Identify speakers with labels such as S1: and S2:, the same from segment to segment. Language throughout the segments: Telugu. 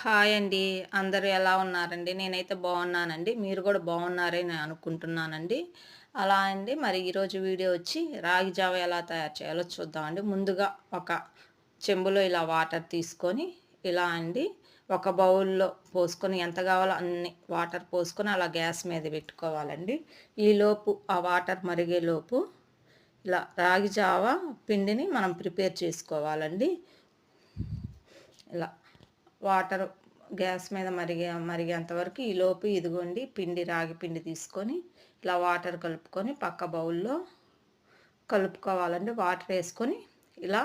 S1: హాయ్ అండి. అందరూ ఎలా ఉన్నారండి? నేనైతే బాగున్నానండి. మీరు కూడా బాగున్నారని అనుకుంటున్నానండి. అలా అండి. మరి ఈరోజు వీడియో వచ్చి రాగి జావ ఎలా తయారు చేయాలో చూద్దామండి. ముందుగా ఒక చెంబులో ఇలా వాటర్ తీసుకొని ఇలా అండి ఒక బౌల్లో పోసుకొని ఎంత కావాలో అన్ని వాటర్ పోసుకొని అలా గ్యాస్ మీద పెట్టుకోవాలండి. ఈలోపు ఆ వాటర్ మరిగేలోపు ఇలా రాగి జావ పిండిని మనం ప్రిపేర్ చేసుకోవాలండి. ఇలా వాటర్ గ్యాస్ మీద మరిగే మరిగేంతవరకు ఈలోపు ఇదిగోండి పిండి రాగి పిండి తీసుకొని ఇలా వాటర్ కలుపుకొని పక్క బౌల్లో కలుపుకోవాలండి. వాటర్ వేసుకొని ఇలా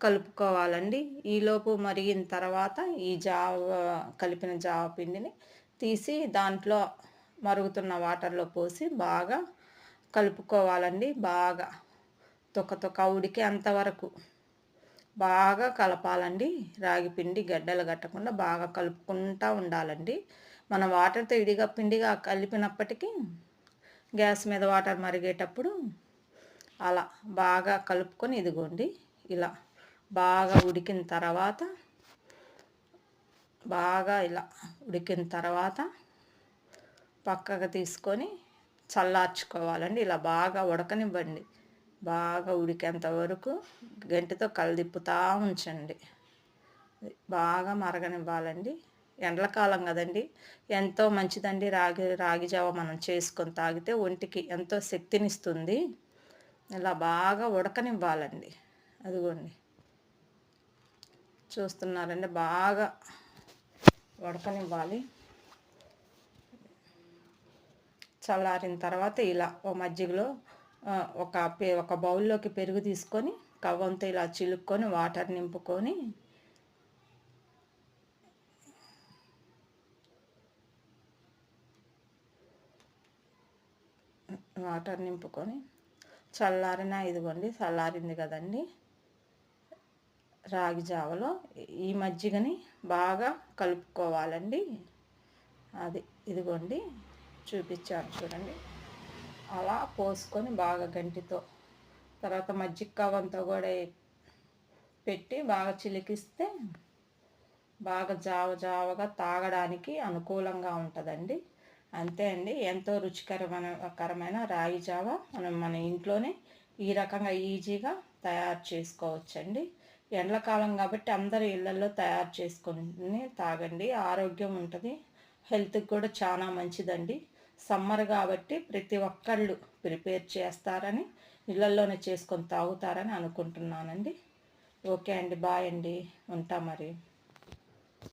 S1: కలుపుకోవాలండి. ఈలోపు మరిగిన తర్వాత ఈ జావ కలిపిన జావ పిండిని తీసి దాంట్లో మరుగుతున్న వాటర్లో పోసి బాగా కలుపుకోవాలండి. బాగా తొక్క తొక్క ఉడికే అంతవరకు బాగా కలపాలండి. రాగి పిండి గడ్డలు కట్టకుండా బాగా కలుపుకుంటూ ఉండాలండి. మనం వాటర్తో ఇడిగా పిండిగా కలిపినప్పటికీ గ్యాస్ మీద వాటర్ మరిగేటప్పుడు అలా బాగా కలుపుకొని ఇదిగోండి. ఇలా బాగా ఉడికిన తర్వాత బాగా ఇలా ఉడికిన తర్వాత పక్కకు తీసుకొని చల్లార్చుకోవాలండి. ఇలా బాగా ఉడకనివ్వండి. బాగా ఉడికేంత వరకు గంటితో కలదిప్పుతూ ఉంచండి. బాగా మరగనివ్వాలండి. ఎండలకాలం కదండి. ఎంతో మంచిదండి రాగి రాగి జావ మనం చేసుకొని తాగితే ఒంటికి ఎంతో శక్తినిస్తుంది. ఇలా బాగా ఉడకనివ్వాలండి. అదిగోండి. చూస్తున్నారండి బాగా ఉడకనివ్వాలి. చల్లారిన తర్వాత ఇలా ఓ మజ్జిగలో ఒక ఒక బౌల్లోకి పెరుగు తీసుకొని కవ్వంతో ఇలా చిలుక్కొని వాటర్ నింపుకొని వాటర్ నింపుకొని చల్లారిన ఇదిగోండి చల్లారింది కదండి రాగి జావలో ఈ మజ్జిగని బాగా కలుపుకోవాలండి. అది ఇదిగోండి చూపించాను చూడండి. అలా పోసుకొని బాగా గంటితో తర్వాత మజ్జిగ కవంతా కూడా పెట్టి బాగా చిలికిస్తే బాగా జావ జావగా తాగడానికి అనుకూలంగా ఉంటుందండి. అంతే అండి. ఎంతో రుచికరమైన కరమైన రాగి జావ మనం మన ఇంట్లోనే ఈ రకంగా ఈజీగా తయారు చేసుకోవచ్చండి. ఎండాకాలం కాబట్టి అందరు ఇళ్ళలో తయారు చేసుకుని తాగండి. ఆరోగ్యం ఉంటుంది. హెల్త్కి కూడా చాలా మంచిదండి. సమ్మర్ కాబట్టి ప్రతి ఒక్కళ్ళు ప్రిపేర్ చేస్తారని ఇళ్ళల్లోనే చేసుకొని తాగుతారని అనుకుంటున్నానండి. ఓకే అండి బాయ్ అండి. ఉంటా మరి.